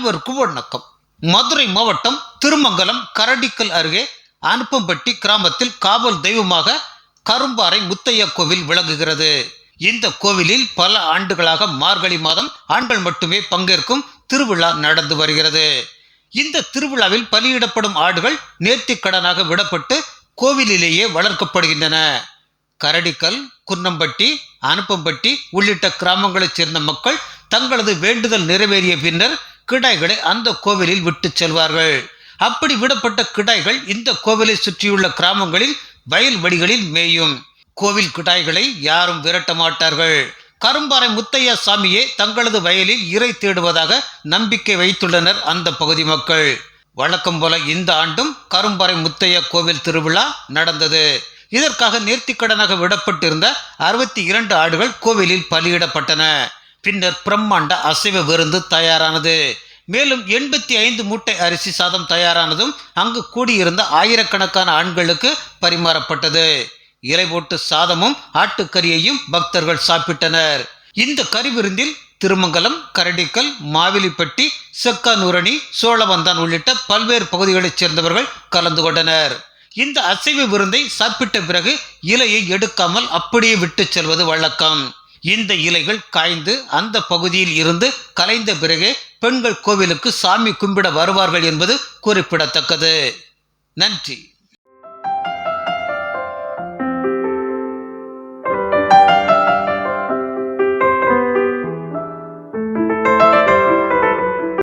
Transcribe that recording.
அனைவருக்கும் வணக்கம். மதுரை மாவட்டம் திருமங்கலம் கரடிக்கல் அருகே அனுப்பம்பட்டி கிராமத்தில் காவல் தெய்வமாக கரும்பாறை முத்தையா கோவில் விளங்குகிறது. இந்த கோவிலில் பல ஆண்டுகளாக மார்கழி மாதம் ஆண்கள் மட்டுமே பங்கேற்கும் திருவிழா நடந்து வருகிறது. இந்த திருவிழாவில் பலியிடப்படும் ஆடுகள் நேர்த்திக்கடனாக விடப்பட்டு கோவிலிலேயே வளர்க்கப்படுகின்றன. கரடிக்கல் குன்னம்பட்டி அனுப்பம்பட்டி உள்ளிட்ட கிராமங்களைச் சேர்ந்த மக்கள் தங்களது வேண்டுதல் நிறைவேறிய பின்னர் கிடாய்களை அந்த கோவிலில் விட்டு செல்வார்கள். அப்படி விடப்பட்ட கிடாய்கள் இந்த கோவிலை சுற்றியுள்ள கிராமங்களில் வயல்வெளிகளில் மேயும். கோவில் கிடாய்களை யாரும் விரட்ட மாட்டார்கள். கரும்பாறை முத்தையா சாமியே தங்களது வயலில் இறை தேடுவதாக நம்பிக்கை வைத்துள்ளனர் அந்த பகுதி மக்கள். வழக்கம் போல இந்த ஆண்டும் கரும்பாறை முத்தையா கோவில் திருவிழா நடந்தது. இதற்காக நேர்த்திக்கடனாக விடப்பட்டிருந்த அறுபத்தி இரண்டு ஆடுகள் கோவிலில் பலியிடப்பட்டன. பின்னர் பிரம்மாண்ட அசைவ விருந்து தயாரானது. மேலும் எண்பத்தி ஐந்து மூட்டை அரிசி சாதம் தயாரானதும் அங்கு கூடியிருந்த ஆயிரக்கணக்கான ஆண்களுக்கு பரிமாறப்பட்டது. இலை போட்டு சாதமும் ஆட்டுக்கறியையும் பக்தர்கள் சாப்பிட்டனர். இந்த கறி விருந்தில் திருமங்கலம் கரடிக்கல் மாவிலிப்பட்டி செக்கானூரணி சோழவந்தான் உள்ளிட்ட பல்வேறு பகுதிகளைச் சேர்ந்தவர்கள் கலந்து கொண்டனர். இந்த அசைவ விருந்தை சாப்பிட்ட பிறகு இலையை எடுக்காமல் அப்படியே விட்டுச் செல்வது வழக்கம். இந்த இலைகள் காய்ந்து அந்த பகுதியில் இருந்து கலைந்த பிறகே பெண்கள் கோவிலுக்கு சாமி கும்பிட வருவார்கள் என்பது குறிப்பிடத்தக்கது. நன்றி.